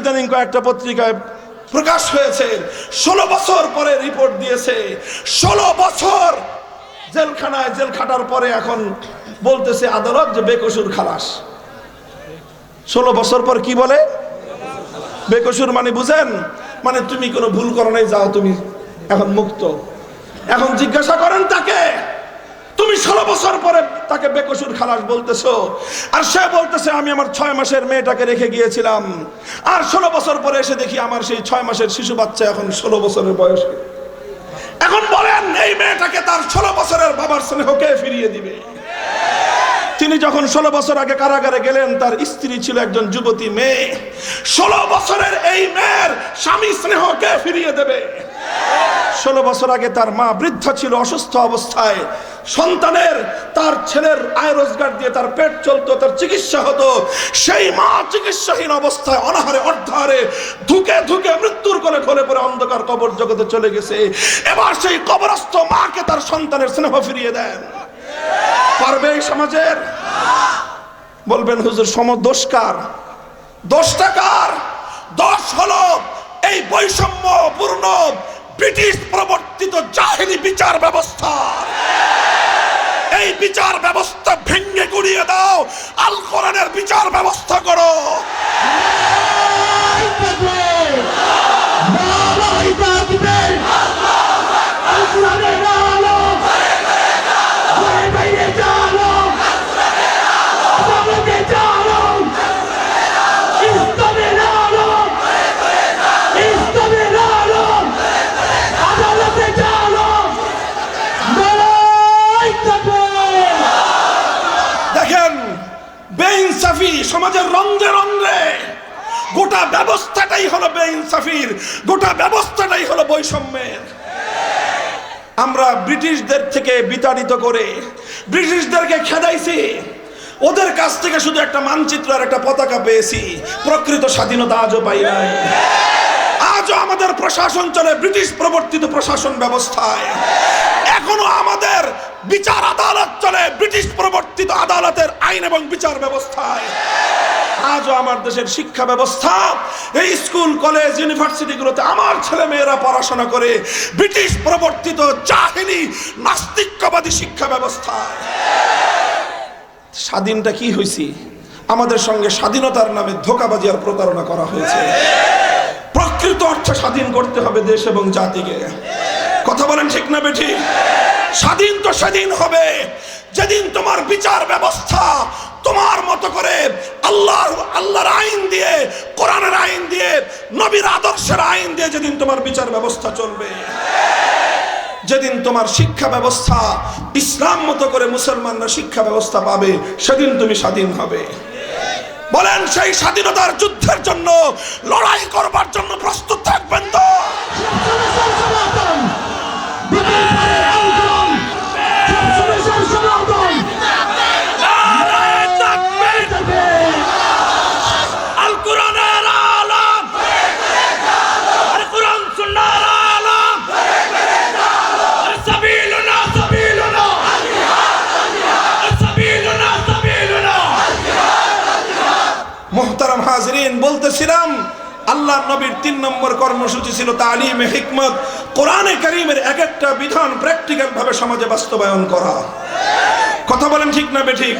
ইদানিং কয়েকটা পত্রিকায় প্রকাশ হয়েছে, ষোলো বছর পরে রিপোর্ট দিয়েছে, ষোলো বছর জেলখানায় জেল খাটার পরে এখন বলতেছে আদালত যে বেকসুর খালাস। ষোলো বছর পর কি বলে? বেকসুর মানে বুঝেন? মানে তুমি কোনো ভুল করো নাই, যাও তুমি এখন মুক্ত। এখন জিজ্ঞাসা করেন তাকে তুমি ষোলো বছর পরে তাকে বেকসুর খালাস বলতেছো। আর সে বলতেছে, আমি আমার ছয় মাসের মেয়েটাকে রেখে গিয়েছিলাম। আর ষোলো বছর পরে এসে দেখি আমার সেই ছয় মাসের শিশু বাচ্চা এখন ষোলো বছরের বয়সে। এখন বলেন, এই মেয়েটাকে তার ষোলো বছরের বাবার স্নেহকে ফিরিয়ে দিবে? তিনি যখন ষোলো বছর আগে কারাগারে গেলেন, তার স্ত্রী ছিল একজন যুবতী মেয়ে। ষোলো বছরের এই মেয়ের স্বামী স্নেহকে ফিরিয়ে দেবে? ষোলো বছর আগে তার মা বৃদ্ধ ছিল অসুস্থ অবস্থায়। সন্তানের, তার ছেলের আয় রোজগার দিয়ে তার পেট চলতো, তার চিকিৎসা হতো। সেই মা চিকিৎসাহীন অবস্থায় অনাহারে, অর্ধাহারে ধুকে ধুকে মৃত্যুর কোলে খোলে পরে অন্ধকার কবর জগতে চলে গেছে। এবার সেই কবরস্থ মাকে তার সন্তানের স্নেহ ফিরিয়ে দেন। পারবে এই সমাজের? বলবেন, হুজুর সম দোষকার দোষটা কার? দোষ হলো এই বৈষম্যপূর্ণ ব্রিটিশ প্রবর্তিত জাহিরি বিচার ব্যবস্থা। এই বিচার ব্যবস্থা ভেঙে গুড়িয়ে দাও। আল কোরআনের বিচার ব্যবস্থা করো। ব্যবস্থাটাই হলো বেইনসাফির। গোটা ব্যবস্থাটাই হলো বৈষম্যের। আমরা ব্রিটিশদের থেকে বিতাড়িত করে ব্রিটিশদেরকে খেদাইছি। ওদের কাছ থেকে শুধু একটা মানচিত্র আর একটা পতাকা পেয়েছি। প্রকৃত স্বাধীনতা আজও পাই নাই। আজও আমাদের প্রশাসন চলে ব্রিটিশ প্রবর্তিত প্রশাসন ব্যবস্থায়। এখনও আমাদের বিচার আদালত চলে ব্রিটিশ প্রবর্তিত আদালতের আইন এবং বিচার ব্যবস্থায়। আজও আমার দেশের শিক্ষা ব্যবস্থা। এই স্কুল, কলেজ, ইউনিভার্সিটিগুলোতে আমার ছেলে মেয়েরা পড়াশোনা করে ব্রিটিশ প্রবর্তিত জাহিনী নাস্তিক্যবাদী শিক্ষা ব্যবস্থায় স্বাধীনটা কি হয়েছি আমাদের সঙ্গে স্বাধীনতার নামে ধোকাবাজি আর প্রতারণা করা হয়েছে। প্রকৃত অর্থে স্বাধীন করতে হবে দেশ এবং জাতিকে। কথা বলেন ঠিক না বেঠি? স্বাধীন তো সেদিন হবে। যেদিন তোমার বিচার ব্যবস্থা তোমার মতো করে আল্লাহর আল্লাহর আইন দিয়ে, কোরআনের আইন দিয়ে, নবীর আদর্শের আইন দিয়ে যেদিন তোমার বিচার ব্যবস্থা চলবে। যেদিন তোমার শিক্ষা ব্যবস্থা, ইসলাম মতো করে মুসলমানরা শিক্ষা ব্যবস্থা পাবে, সেদিন তুমি স্বাধীন হবে। বলেন, সেই স্বাধীনতার যুদ্ধের জন্য, লড়াই করবার জন্য প্রস্তুত থাকবেন তো। আল্লাহ নবীর তিন নম্বর কর্মসূচি ছিল তালিম হিকমত। কোরআনে করিমের এক একটা বিধান প্র্যাকটিক্যাল ভাবে সমাজে বাস্তবায়ন করা। কথা বলেন ঠিক না বেঠিক?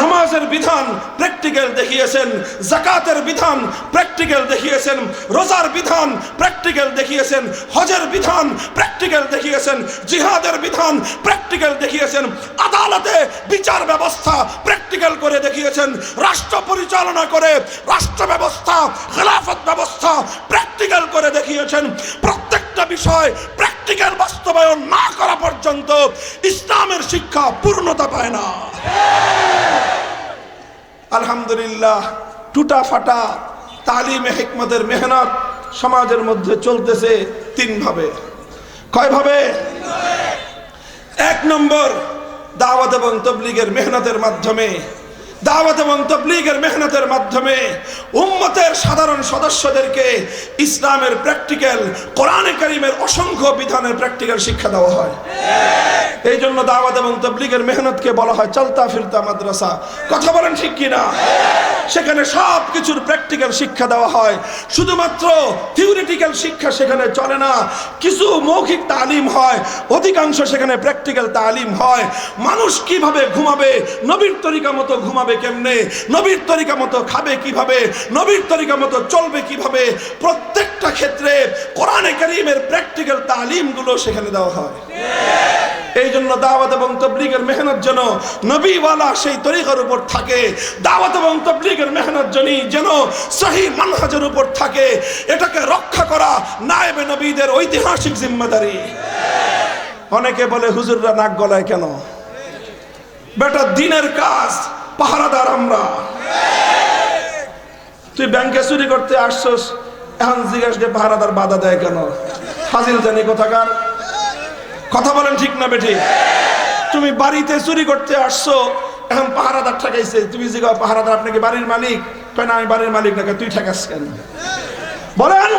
নামাজের বিধান প্র্যাকটিক্যাল দেখিয়েছেন, জাকাতের বিধান প্র্যাকটিক্যাল দেখিয়েছেন, রোজার বিধান প্র্যাকটিক্যাল দেখিয়েছেন, হজের বিধান প্র্যাকটিক্যাল দেখিয়েছেন, জিহাদের বিধান প্র্যাকটিক্যাল দেখিয়েছেন, আদালতে বিচার ব্যবস্থা প্র্যাকটিক্যাল করে দেখিয়েছেন, রাষ্ট্র পরিচালনা করে রাষ্ট্র ব্যবস্থা, খেলাফত ব্যবস্থা প্র্যাকটিক্যাল করে দেখিয়েছেন প্রত্যেকটা বিষয় প্র্যাকটিক্যাল বাস্তবায়ন না করা পর্যন্ত ইসলামের শিক্ষা পূর্ণতা পায় না। আলহামদুলিল্লাহ টুটা ফাটা তালিমে হিকমতের মেহনত সমাজের মধ্যে চলতেছে তিন ভাবে কয় ভাবে এক নম্বর, দাওয়াত এবং তবলিগের মেহনতের মাধ্যমে দাওয়াত এবং তবলিগের মেহনতের মাধ্যমে উম্মতের সাধারণ সদস্যদেরকে ইসলামের প্র্যাকটিক্যাল, কোরআনে কারিমের অসংখ্য বিধানের প্র্যাকটিক্যাল শিক্ষা দেওয়া হয়। এই জন্য দাওয়াত এবং তবলিগের মেহনতকে বলা হয় চলতা ফিরতা মাদ্রাসা। কথা বলেন ঠিক কিনা? সেখানে সব কিছুর প্র্যাকটিক্যাল শিক্ষা দেওয়া হয়। শুধুমাত্র থিওরিটিক্যাল শিক্ষা সেখানে চলে না, কিছু মৌখিক তালিম হয়, অধিকাংশ সেখানে প্র্যাকটিক্যাল তালিম হয়। মানুষ কীভাবে ঘুমাবে, নবীর তরিকা মতো ঘুমাবে কেমনে? নবীর তরিকা মতো খাবে কীভাবে? নবীর তরিকা মতো চলবে কীভাবে? প্রত্যেকটা ক্ষেত্রে কোরআনে কারিমের প্র্যাকটিক্যাল তালিমগুলো সেখানে দেওয়া হয়। এই জন্য দাওয়াত এবং তবলিগের মেহনত যেন নবীওয়ালা সেই তরিকার উপর থাকে, দাওয়াত এবং তবলিগের মেহনত জনি যেন সহি মানহাজের উপর থাকে। এটাকে রক্ষা করা নায়েবে নবীদের ঐতিহাসিক জিম্মাদারি। অনেকে বলে, হুজুররা নাক গলায় কেন? বেটা, দিনের কাজ পাহারাদার আমরা। তুই ব্যাংকে চুরি করতে আসছস, এখন জিজ্ঞাসা পাহারাদার বাধা দেয় কেন? ফাজিল জানি কোথাকার। কথা বলেন ঠিক না বেঠি? তুমি বাড়িতে চুরি করতে আসছো, এখন পাহারাদার ঠেকাইছে। তুমি জিগা পাহারাদার আপনাকে বাড়ির মালিক? কয়, না, আমি বাড়ির মালিক না তুই ঠেকাস কেন? বলেন,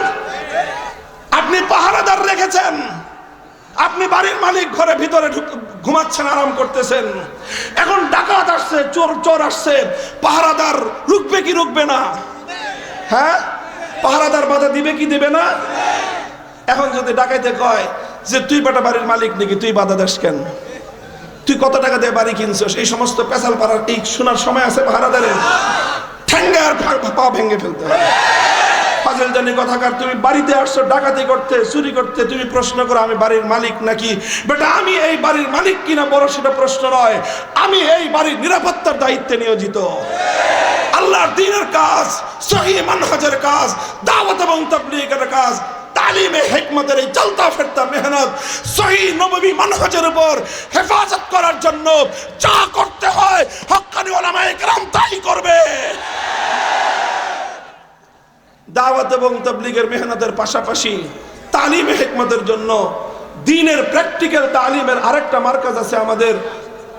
আপনি পাহারাদার রেখেছেন। আপনি বাড়ির মালিক, ঘরে ভিতরে ঘুমাচ্ছেন, আরাম করতেছেন। এখন ডাকাত আসছে, চোর চোর আসছে, পাহারাদার রুকবে কি রুকবে না? হ্যাঁ? পাহারাদার বাধা দিবে কি দিবে না? এখন যদি ডাকাইতে কয় যে, তুই বেটা বাড়ির মালিক নাকি, তুই বাধা দাস কেন? তুই কত টাকা দিয়ে বাড়ি কিনছিস? এই সমস্ত পেশাল পাড়ার এই শোনার সময় আছে ভাড়াদারের ঠ্যাঙ্গে আর পা- পা ভেঙে ফেলতে হবে। ফাজল জানি কথাকার, তুমি বাড়িতে আসছো, ডাকাতি করতে, চুরি করতে, তুমি প্রশ্ন করো, আমি বাড়ির মালিক নাকি? বেটা, আমি এই বাড়ির মালিক কিনা বড় সেটা প্রশ্ন নয়। আমি এই বাড়ির নিরাপত্তার দায়িত্বে নিয়োজিত। আল্লাহর দিনের কাজ, সহি মানহাজের কাজ, দাওয়াত এবং তাবলীগের কাজ, তালিমে হিকমতের এই চলতা ফেরতা মেহনত, সহি নববী মানহাজের উপর হেফাজত করার জন্য যা করতে হয় হক্কানি ওলামায়ে কেরাম তাই করবে। দাওয়াত এবং তাবলীগের মেহনতের পাশাপাশি তালিম হেকমতের জন্য দিনের প্র্যাকটিক্যাল তালিমের আরেকটা মার্কাজ আছে আমাদের,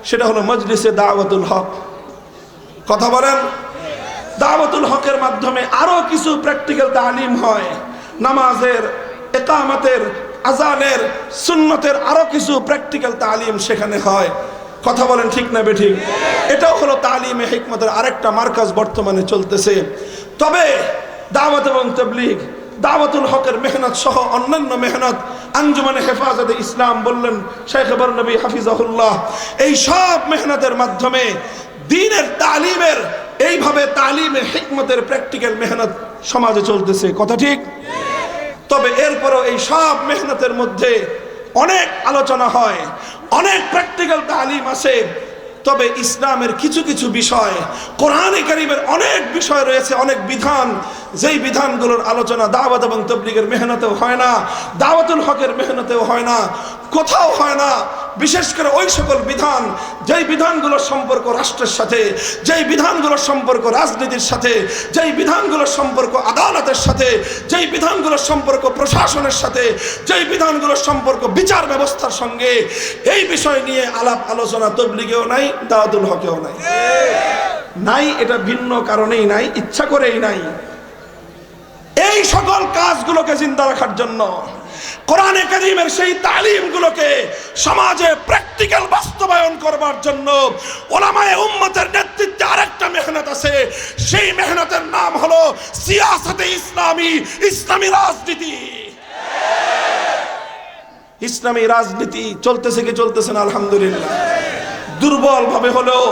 সেটা হলো মজলিসে দাওয়াতুল হক। কথা বলেন? দাওয়াতুল হকের মাধ্যমে আরও কিছু প্র্যাকটিক্যাল তালিম হয়। নামাজের, একামতের, আজানের, সুন্নতের আরও কিছু প্র্যাকটিক্যাল তালিম সেখানে হয়। কথা বলেন ঠিক না বেঠিক এটাও হলো তালিমে হিকমতের আরেকটা মার্কাজ বর্তমানে চলতেছে। তবে দাওয়াত এবং তবলিগ, দাওয়াতুল হকের মেহনত সহ অন্যান্য মেহনত আঞ্জুমানে হেফাজতে ইসলাম বললেন শেখ নবী হাফিজাহুল্লাহ। এই সব মেহনতের মাধ্যমে দিনের তালিমের, এইভাবে তালিমে হিকমতের প্র্যাকটিক্যাল মেহনত সমাজে চলতেছে। কথা ঠিক? তবে এরপরও এই সব মেহনতের মধ্যে অনেক আলোচনা হয়, অনেক প্র্যাকটিক্যাল তালিম আছে তবে ইসলামের কিছু কিছু বিষয়, কোরআনে কারিমের অনেক বিষয় রয়েছে, অনেক বিধান। যেই বিধানগুলোর আলোচনা দাওয়াত এবং তবলিগের মেহনতেও হয় না, দাওয়াতুল হকের মেহনতেও হয় না, কোথাও হয় না। বিশেষ করে ওই সকল বিধান, যেই বিধানগুলোর সম্পর্ক রাষ্ট্রের সাথে, যেই বিধানগুলোর সম্পর্ক রাজনীতির সাথে, যেই বিধানগুলোর সম্পর্ক আদালতের সাথে, যেই বিধানগুলোর সম্পর্ক প্রশাসনের সাথে, যেই বিধানগুলোর সম্পর্ক বিচার ব্যবস্থার সঙ্গে, এই বিষয় নিয়ে আলাপ আলোচনা তবলিগেও নাই, দাওয়াতুল হকেও নাই। নাই, এটা ভিন্ন কারণেই নাই, ইচ্ছা করেই নাই। এই সকল কাজগুলোকে চিন্তা রাখার জন্য কোরআনে কারিমের সেই তালিমগুলোকে সমাজে প্র্যাকটিক্যাল বাস্তবায়ন করবার জন্য ওলামায়ে উম্মতের নেতৃত্বে আরেকটা মেহনত আছে। সেই মেহনতের নাম হলো সিয়াসতে ইসলামী ইসলামী রাজনীতি। ইসলামী রাজনীতি চলতেছে কি চলতেছে না, আলহামদুলিল্লাহ। দুর্বল ভাবে হলেও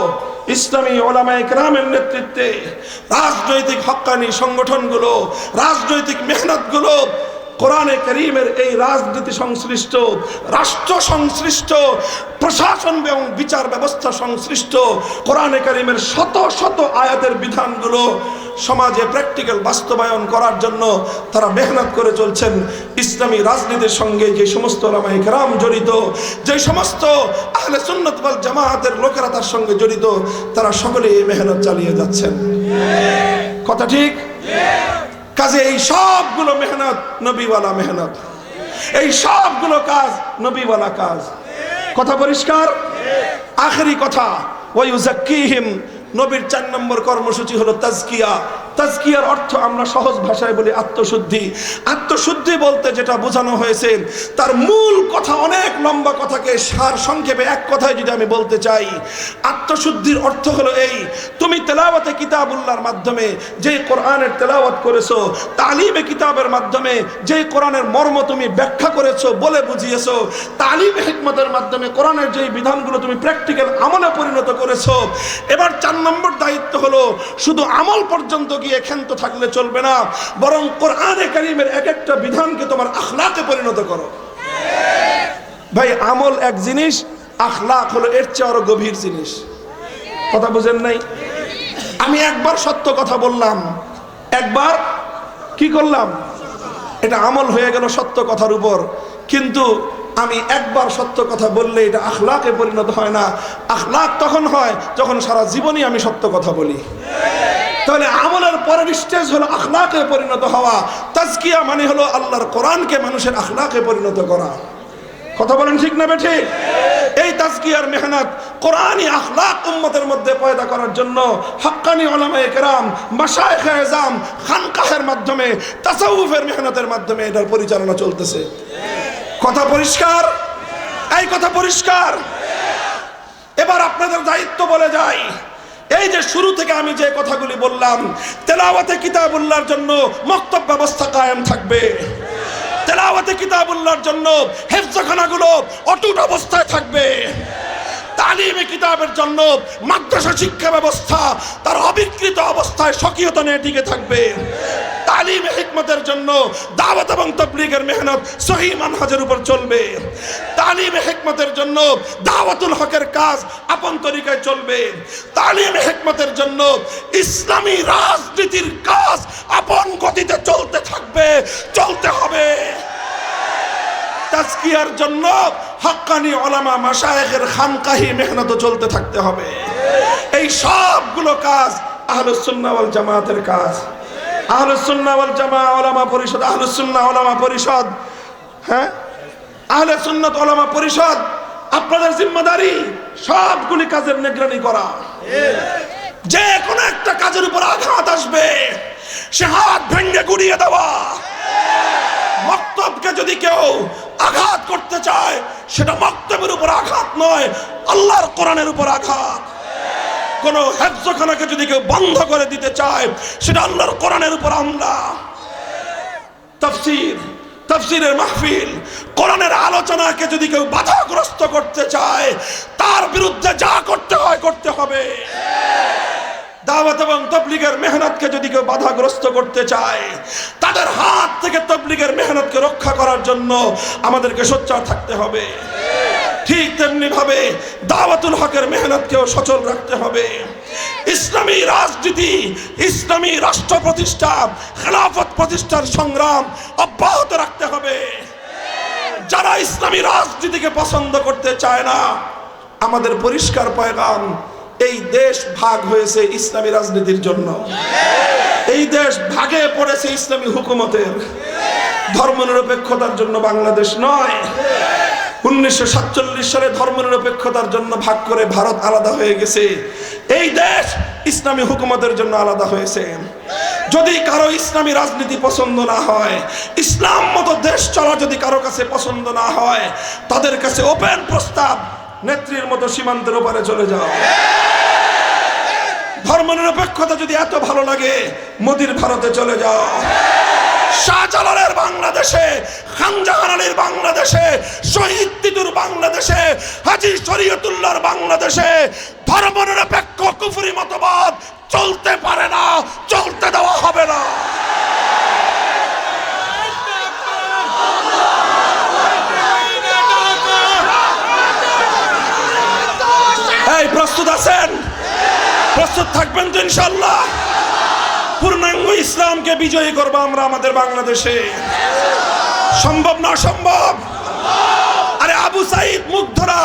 ইসলামী ওলামায়ে কেরামের নেতৃত্বে রাজনৈতিক হক্কানি সংগঠনগুলো, রাজনৈতিক মেহনতগুলো কোরআনে করিমের এই রাজনীতি সংশ্লিষ্ট, রাষ্ট্র সংশ্লিষ্ট, প্রশাসন এবং বিচার ব্যবস্থা সংশ্লিষ্ট, কোরআনে করিমের শত শত আয়াতের বিধানগুলো সমাজে প্র্যাকটিক্যাল বাস্তবায়ন করার জন্য তারা মেহনত করে চলছেন। ইসলামী রাজনীতির সঙ্গে যে সমস্ত ওলামায়ে কেরাম জড়িত, যে সমস্ত আহলে সুন্নত ওয়াল জামায়াতের লোকেরা তার সঙ্গে জড়িত, তারা সকলে এই মেহনত চালিয়ে যাচ্ছেন। কথা ঠিক? কাজে এই সবগুলো মেহনত, নবীওয়ালা মেহনত। এই সবগুলো কাজ নবীওয়ালা কাজ। কথা পরিষ্কার? আখেরি কথা ওয়ুজাক্কিহিম নবীর চার নম্বর কর্মসূচি হলো তাজকিয়া। তাজকিয়ার অর্থ আমরা সহজ ভাষায় বলি আত্মশুদ্ধি। আত্মশুদ্ধি বলতে যেটা বোঝানো হয়েছে, তার মূল কথা অনেক লম্বা কথাকে সার সংক্ষেপে এক কথায় যদি আমি বলতে চাই, আত্মশুদ্ধির অর্থ হলো এই, তুমি তেলাওয়াতে কিতাবুল্লাহর মাধ্যমে যে কোরআনের তেলাওয়াত করেছ, তালিমে কিতাবের মাধ্যমে যে কোরআনের মর্ম তুমি ব্যাখ্যা করেছ, বলে বুঝিয়েছো, তালিম হিকমতের মাধ্যমে কোরআনের যে বিধানগুলো তুমি প্র্যাকটিক্যাল আমলে পরিণত করেছ, এবার চার নম্বর দায়িত্ব হলো শুধু আমল পর্যন্ত গিয়ে ক্ষান্ত থাকলে চলবে না। বরং কোরআনে কারিমের এক একটা বিধানকে তোমার আখলাকে পরিণত করো। ভাই, আমল এক জিনিস, আখলাক হলো এর চেয়ে আরও গভীর জিনিস। কথা বুঝেন নাই? আমি একবার সত্য কথা বললাম। একবার কি করলাম? এটা আমল হয়ে গেল সত্য কথার উপর। কিন্তু আমি একবার সত্য কথা বললে এটা আখলাকে পরিণত হয় না। আখলাক তখন হয় যখন সারা জীবনই আমি সত্য কথা বলি। তাহলে আমলের পরের স্টেজ হলো আখলাকে পরিণত হওয়া। তাজকিয়া মানে হলো আল্লাহর কোরআনকে মানুষের আখলাকে পরিণত করা। কথা বলেন ঠিক না বেঠে? এই তাজকিয়ার মেহনত কোরআনই আখলাক উম্মতের মধ্যে পয়দা করার জন্য হাক্কানি ওলামায়ে কেরাম, মাশায়েখ এজাম, খানকাহের মাধ্যমে, তাসাউফের মেহনতের মাধ্যমে এটার পরিচালনা চলতেছে। কথা পরিষ্কার? এই কথা পরিষ্কার? এবার আপনাদের দায়িত্ব বলে যাই। এই যে শুরু থেকে আমি যে কথাগুলি বললাম, তেলাওয়াতে কিতাবুল্লাহর জন্য মক্তব ব্যবস্থা কায়েম থাকবে। তেলাওয়াতে কিতাবুল্লাহর জন্য হেফজখানাগুলো অটুট অবস্থায় থাকবে। তালিমে কিতাবের জন্য মাদ্রাসা শিক্ষা ব্যবস্থা তার অবিকৃত অবস্থায় সক্রিয়তা টিকে থাকবে। তালিম হিকমতের জন্য দাওয়াত এবং তবলিগের মেহনত সহি মানহাজের উপর চলবে। তালিম হিকমতের জন্য দাওয়াতুল হকের কাজ আপন তরিকায় চলবে। তালিম হিকমতের জন্য ইসলামী রাজনীতির কাজ আপন গতিতে চলতে থাকবে, চলতে হবে। তাজকিয়ার জন্য হক্কানি ওলামা মাশায়েখের খানকাহি মেহনত চলতে থাকতে হবে। এই সবগুলো কাজ আহলুস সুন্নাহ ওয়াল জামাতের কাজ। আহলুস সুন্নাহ ওয়াল জামা ওলামা পরিষদ আহলুস সুন্নাহ ওলামা পরিষদ। হ্যাঁ? আহলে সুন্নাত ওলামা পরিষদ, আপনাদের জিম্মাদারি সবগুলি কাজের নিগরানি করা। যে কোনো একটা কাজের উপর আঘাত আসবে সে হাত ভেঙ্গে গুড়িয়ে দেওয়া। মক্তবকে যদি কেউ আঘাত করতে চায়, সেটা মক্তবের উপর আঘাত নয়, আল্লাহর কোরআনের উপর আঘাত। কোন হেফজখানাকে যদি কেউ বন্ধ করে দিতে চায়, সেটা আল্লাহর কোরআনের উপর হামলা। তফসির, তফসিরের মাহফিল, কোরআনের আলোচনাকে যদি কেউ বাধাগ্রস্ত করতে চায়, তার বিরুদ্ধে যা করতে হয়, করতে হবে। দাওয়াত এবং তবলিগের মেহনতকে যদি কেউ বাধাগ্রস্ত করতে চায়, তাদের হাত থেকে তবলিগের মেহনতকে রক্ষা করার জন্য আমাদেরকে সোচ্চার থাকতে হবে। ঠিক তেমনি ভাবে দাওয়াতুল হকের মেহনতকেও সচল রাখতে হবে। ইসলামী রাজনীতি, ইসলামী রাষ্ট্র প্রতিষ্ঠা, খেলাফত প্রতিষ্ঠার সংগ্রাম অব্যাহত রাখতে হবে। যারা ইসলামী রাজনীতিকে পছন্দ করতে চায় না, আমাদের পরিষ্কার পয়গাম, এই দেশ ভাগ হয়েছে ইসলামী রাজনীতির জন্য। এই দেশ ভাগে পড়েছে ইসলামী হুকুমতের। ধর্মনিরপেক্ষতার জন্য বাংলাদেশ নয়। উনিশশো সাতচল্লিশ সালে ধর্মনিরপেক্ষতার জন্য ভাগ করে ভারত আলাদা হয়ে গেছে। এই দেশ ইসলামী হুকুমতের জন্য আলাদা হয়েছে। যদি কারও ইসলামী রাজনীতি পছন্দ না হয়, ইসলাম মতো দেশ চলা যদি কারও কাছে পছন্দ না হয়, তাদের কাছে ওপেন প্রস্তাব, নেত্রীর মতো সীমান্তের ওপারে চলে যাও। ধর্মনিরপেক্ষতা যদি এত ভালো লাগে, মোদির ভারতে চলে যাও। শাহজালালের বাংলাদেশে, খানজাহান আলীর বাংলাদেশে, শহীদ তিতুর বাংলাদেশে, হাজি শরীয়তুল্লাহর বাংলাদেশে ধর্মনিরপেক্ষ কুফরি মতবাদ চলতে পারে না, চলতে দেওয়া হবে না। প্রস্তুত আছেন? প্রস্তুত থাকবেন তো ইনশাল্লাহ পূর্ণাঙ্গ ইসলামকে বিজয়ী করব আমরা আমাদের বাংলাদেশে। সম্ভব না সম্ভব আরে আবু সাইদ মুগ্ধরা,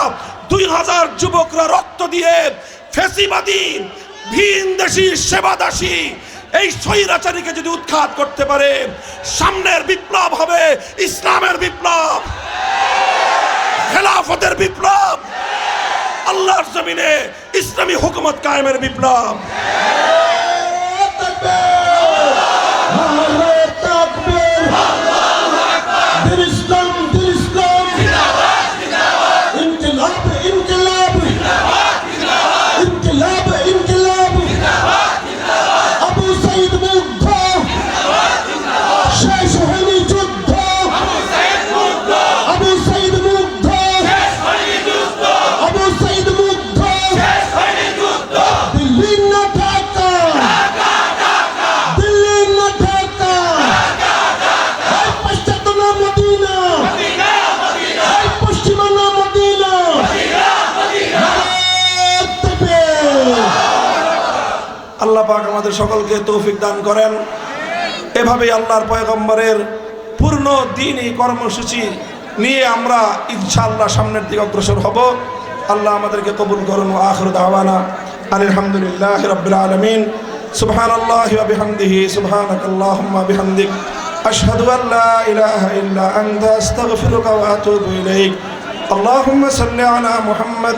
দুই হাজার যুবকরা রক্ত দিয়ে ফেসিবাদী, ভিন দেশি, সেবাদাসী, এই স্বৈরাচারীকে যদি উৎখাত করতে পারে, সামনের বিপ্লব হবে ইসলামের বিপ্লব। খেলাফতের বিপ্লব। আল্লাহর জমিনে ইসলামী হুকুমত কায়েমের বিপ্লব। আমাদের সকলকে তৌফিক দান করেন এভাবেই আল্লাহর পয়গম্বরের পূর্ণ দিনই কর্মসূচি নিয়ে আমরা ইনশাআল্লাহ সামনের দিকে অগ্রসর হব আল্লাহ আমাদেরকে কবুল করুন ও আখর দাওয়ানা আলহামদুলিল্লাহ রবিল আলমিন সুবহান আল্লাহ বিহামদিহি সুবহানাক আল্লাহুম্মা বিহামদিক আশহাদু আন লা ইলাহা ইল্লা আনতা আস্তাগফিরুকা ওয়া আতুবু ইলাইক اللهم صل على محمد